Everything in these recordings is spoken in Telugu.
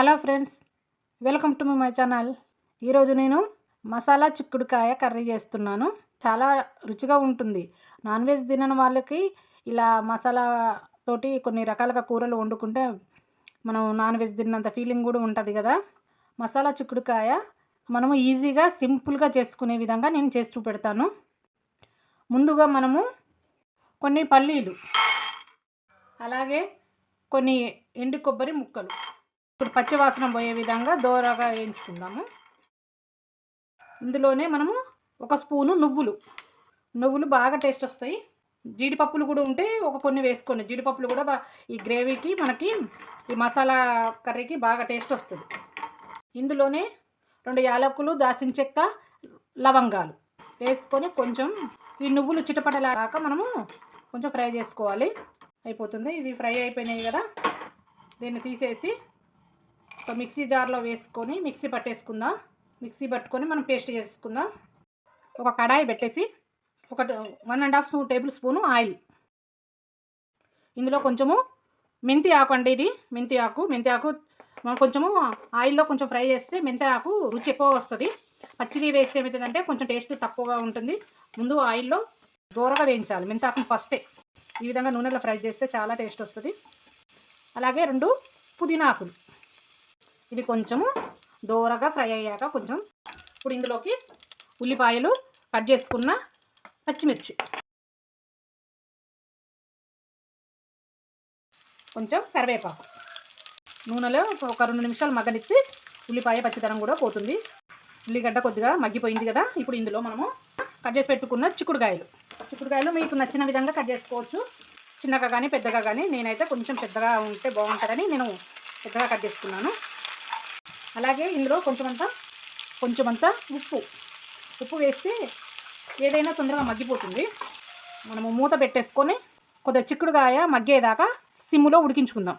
Hello friends welcome to my channel. ఈరోజు నేను మసాలా చిక్కుడుకాయ కర్రీ చేస్తున్నాను. చాలా రుచిగా ఉంటుంది. నాన్ వెజ్ తినని వాళ్ళకి ఇలా మసాలా తోటి కొన్ని రకాలుగా కూరలు వండుకుంటే మనం నాన్ వెజ్ తిన్నంత ఫీలింగ్ కూడా ఉంటుంది కదా. మసాలా చిక్కుడుకాయ మనము ఈజీగా సింపుల్గా చేసుకునే విధంగా నేను చేసి చూపెడతాను. ముందుగా మనము కొన్ని పల్లీలు అలాగే కొన్ని ఎండు కొబ్బరి ముక్కలు. ఇప్పుడు పచ్చివాసన పోయే విధంగా దోరగా వేయించుకుందాము. ఇందులోనే మనము ఒక స్పూను నువ్వులు. నువ్వులు బాగా టేస్ట్ వస్తాయి. జీడిపప్పులు కూడా ఉంటే ఒక కొన్ని వేసుకోండి. జీడిపప్పులు కూడా ఈ గ్రేవీకి మనకి ఈ మసాలా కర్రీకి బాగా టేస్ట్ వస్తుంది. ఇందులోనే రెండు యాలకులు దాసిన చెక్క లవంగాలు వేసుకొని కొంచెం ఈ నువ్వులు చిటపటలాగా మనము కొంచెం ఫ్రై చేసుకోవాలి. అయిపోతుంది. ఇవి ఫ్రై అయిపోయినాయి కదా. దీన్ని తీసేసి ఒక మిక్సీ జార్లో వేసుకొని మిక్సీ పట్టేసుకుందాం. మిక్సీ పట్టుకొని మనం పేస్ట్ చేసుకుందాం. ఒక కడాయి పెట్టేసి ఒక one and half tablespoon oil. ఇందులో కొంచెము మెంతి ఆకు అండి ఇది. మెంతి ఆకు మెంతి ఆకు మనం కొంచెము ఆయిల్లో కొంచెం ఫ్రై చేస్తే మెంతి ఆకు రుచి ఎక్కువ వస్తుంది. పచ్చిది వేస్తే ఏమవుతుందంటే కొంచెం టేస్ట్ తక్కువగా ఉంటుంది. ముందు ఆయిల్లో దూరగా వేయించాలి. మెంతి ఆకును ఫస్టే. ఈ విధంగా నూనెలో ఫ్రై చేస్తే చాలా టేస్ట్ వస్తుంది. అలాగే రెండు పుదీనా ఆకులు. ఇది కొంచెము దోరగా ఫ్రై అయ్యాక కొంచెం ఇప్పుడు ఇందులోకి ఉల్లిపాయలు కట్ చేసుకున్న పచ్చిమిర్చి. కొంచెం కరివేపాకు. నూనెలో ఒక రెండు నిమిషాలు మగ్గనిచ్చి ఉల్లిపాయ పచ్చితనం కూడా పోతుంది. ఉల్లిగడ్డ కొద్దిగా మగ్గిపోయింది కదా ఇప్పుడు ఇందులో మనము కట్ చేసి పెట్టుకున్న చిక్కుడుకాయలు. చిక్కుడుకాయలు మీకు నచ్చిన విధంగా కట్ చేసుకోవచ్చు. చిన్నగా కానీ పెద్దగా కానీ నేనైతే కొంచెం పెద్దగా ఉంటే బాగుంటుందని నేను పెద్దగా కట్ చేసుకున్నాను. అలాగే ఇందులో కొంచెమంత కొంచెమంత ఉప్పు. ఉప్పు వేస్తే ఏదైనా తొందరగా మగ్గిపోతుంది. మనము మూత పెట్టేసుకొని కొద్దిగా చిక్కుడుకాయ మగ్గేదాకా సిమ్ములో ఉడికించుకుందాం.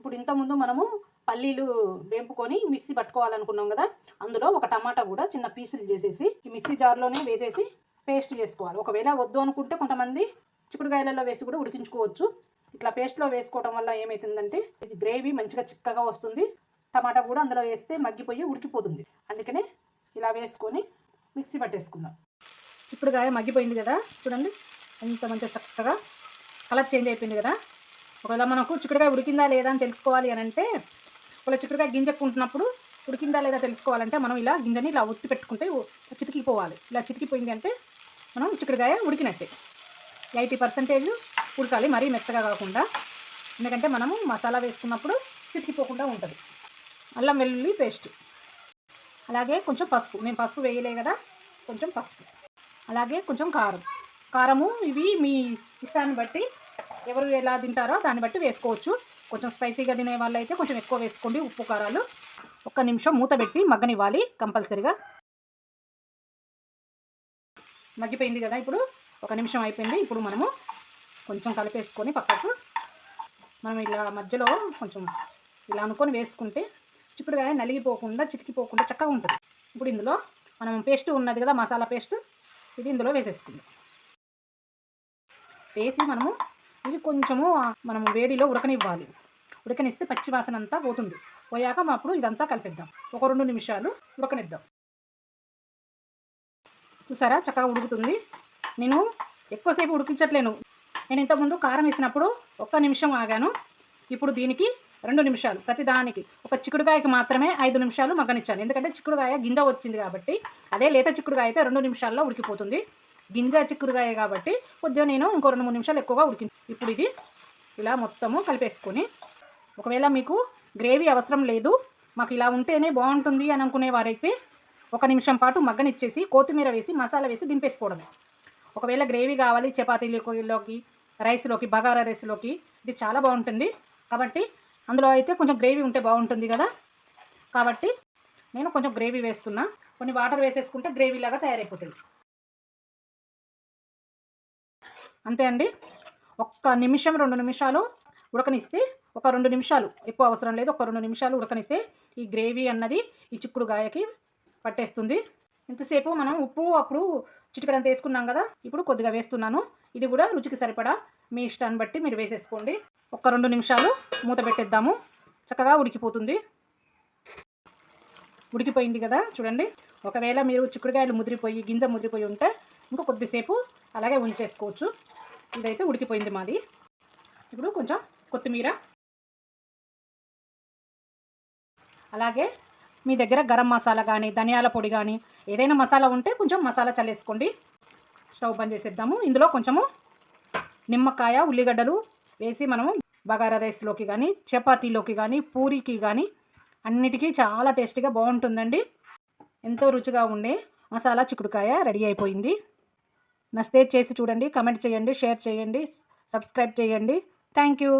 ఇప్పుడు ఇంతకుముందు మనము పల్లీలు వేపుకొని మిక్సీ పట్టుకోవాలనుకున్నాం కదా అందులో ఒక టమాటా కూడా చిన్న పీసులు చేసేసి ఈ మిక్సీ జార్లోనే వేసేసి పేస్ట్ చేసుకోవాలి. ఒకవేళ వద్దు అనుకుంటే కొంతమంది చిక్కుడుకాయలలో వేసి కూడా ఉడికించుకోవచ్చు. ఇట్లా పేస్ట్లో వేసుకోవడం వల్ల ఏమవుతుందంటే ఇది గ్రేవీ మంచిగా చిక్కగా వస్తుంది. టమాటా కూడా అందులో వేస్తే మగ్గిపోయి ఉడికిపోతుంది. అందుకనే ఇలా వేసుకొని మిక్సీ పట్టేసుకుందాం. చిక్కుడుకాయ మగ్గిపోయింది కదా చూడండి. ఎంత మంచిగా చక్కగా కలర్ చేంజ్ అయిపోయింది కదా. ఒకవేళ మనకు చిక్కుడుకాయ ఉడికిందా లేదా అని తెలుసుకోవాలి అని అంటే ఒకవేళ చిక్కుడుకాయ గింజక్కుంటున్నప్పుడు ఉడికిందా లేదా తెలుసుకోవాలంటే మనం ఇలా గింజని ఇలా ఒత్తి పెట్టుకుంటే చితికిపోవాలి ఇలా చితికిపోయింది అంటే మనం చిక్కుడుకాయ ఉడికినట్టే. ఎయిటీ పర్సెంటేజ్ ఉడకాలి మరీ మెత్తగా కాకుండా. ఎందుకంటే మనము మసాలా వేసుకున్నప్పుడు చితికిపోకుండా ఉంటుంది. అల్లం వెల్లుల్లి పేస్ట్. అలాగే కొంచెం పసుపు. నేను పసుపు వేయలే కదా. కొంచెం పసుపు. అలాగే కొంచెం కారం. కారము ఇవి మీ ఇష్టాన్ని బట్టి ఎవరు ఎలా తింటారో దాన్ని బట్టి వేసుకోవచ్చు. కొంచెం స్పైసీగా తినే వాళ్ళైతే కొంచెం ఎక్కువ వేసుకోండి. ఉప్పు కారాలు. ఒక్క నిమిషం మూత పెట్టి మగ్గనివ్వాలి కంపల్సరిగా. మగ్గిపోయింది కదా ఇప్పుడు. ఒక నిమిషం అయిపోయింది. ఇప్పుడు మనము కొంచెం కలిపేసుకొని పక్కకు మనం ఇలా మధ్యలో కొంచెం ఇలా అనుకొని వేసుకుంటే చిక్కుడుకాయ నలిగిపోకుండా చితికిపోకుండా చక్కగా ఉంటుంది. ఇప్పుడు ఇందులో మనం పేస్ట్ ఉన్నది కదా మసాలా పేస్ట్ ఇది ఇందులో వేసేసుకుందాం. వేసి మనము ఇది కొంచెము మనము వేడిలో ఉడకనివ్వాలి. ఉడకనిస్తే పచ్చి వాసన అంతా పోతుంది. పోయాక మనం అప్పుడు ఇదంతా కలిపిద్దాం. ఒక రెండు నిమిషాలు ఉడకనిద్దాం. చూసారా చక్కగా ఉడుకుతుంది. నేను ఎక్కువసేపు ఉడికించట్లేను. నేను ఇంతకుముందు కారం వేసినప్పుడు ఒక్క నిమిషం ఆగాను. ఇప్పుడు దీనికి రెండు నిమిషాలు ప్రతిదానికి ఒక చిక్కుడుకాయకి మాత్రమే ఐదు నిమిషాలు మగ్గనిచ్చాను ఎందుకంటే చిక్కుడుకాయ గింజ వచ్చింది కాబట్టి అదే లేత చిక్కుడుకాయ అయితే రెండు నిమిషాల్లో ఉడికిపోతుంది. గింజ చిక్కుడుకాయ కాబట్టి కొద్దిగా నేను ఇంకో రెండు మూడు నిమిషాలు ఎక్కువగా ఉడికింది ఇప్పుడు ఇది ఇలా మొత్తము కలిపేసుకొని ఒకవేళ మీకు గ్రేవీ అవసరం లేదు మాకు ఇలా ఉంటేనే బాగుంటుంది అని అనుకునేవారైతే ఒక నిమిషం పాటు మగ్గనిచ్చేసి కొత్తిమీర వేసి మసాలా వేసి దింపేసుకోవడమే. ఒకవేళ గ్రేవీ కావాలి చపాతీలోకి రైస్లోకి బగారా రైస్లోకి ఇది చాలా బాగుంటుంది. కాబట్టి అందులో అయితే కొంచెం గ్రేవీ ఉంటే బాగుంటుంది కదా. కాబట్టి నేను కొంచెం గ్రేవీ వేస్తున్నా. కొన్ని వాటర్ వేసేసుకుంటే గ్రేవీ లాగా తయారైపోతుంది. అంతే అండి. ఒక్క నిమిషం రెండు నిమిషాలు ఉడకనిస్తే ఒక రెండు నిమిషాలు. ఎక్కువ అవసరం లేదు. ఒక రెండు నిమిషాలు ఉడకనిస్తే ఈ గ్రేవీ అన్నది ఈ చిక్కుడు గాయకి పట్టేస్తుంది. ఇంతసేపు మనం ఉప్పు అప్పుడు చిటికడంత వేసుకున్నాం కదా. ఇప్పుడు కొద్దిగా వేస్తున్నాను. ఇది కూడా రుచికి సరిపడా మీ ఇష్టాన్ని బట్టి మీరు వేసేసుకోండి. ఒక రెండు నిమిషాలు మూత పెట్టేద్దాము. చక్కగా ఉడికిపోతుంది. ఉడికిపోయింది కదా చూడండి. ఒకవేళ మీరు చిక్కుడుకాయలు ముదిరిపోయి గింజ ముదిరిపోయి ఉంటే ఇంకో కొద్దిసేపు అలాగే ఉంచేసుకోవచ్చు. ఇదైతే ఉడికిపోయింది మాది. ఇప్పుడు కొంచెం కొత్తిమీర. అలాగే మీ దగ్గర గరం మసాలా కానీ ధనియాల పొడి కానీ ఏదైనా మసాలా ఉంటే కొంచెం మసాలా చల్లేసుకోండి. స్టవ్ బంద్ చేసేద్దాము. ఇందులో కొంచెము నిమ్మకాయ ఉల్లిగడ్డలు వేసి మనము బగారా రైస్లోకి కానీ చపాతీలోకి కానీ పూరికి కానీ అన్నిటికీ చాలా టేస్టీగా బాగుంటుందండి. ఎంతో రుచిగా ఉండే మసాలా చిక్కుడుకాయ రెడీ అయిపోయింది. నస్తే చేసి చూడండి కమెంట్ చేయండి షేర్ చేయండి సబ్స్క్రైబ్ చేయండి. Thank you.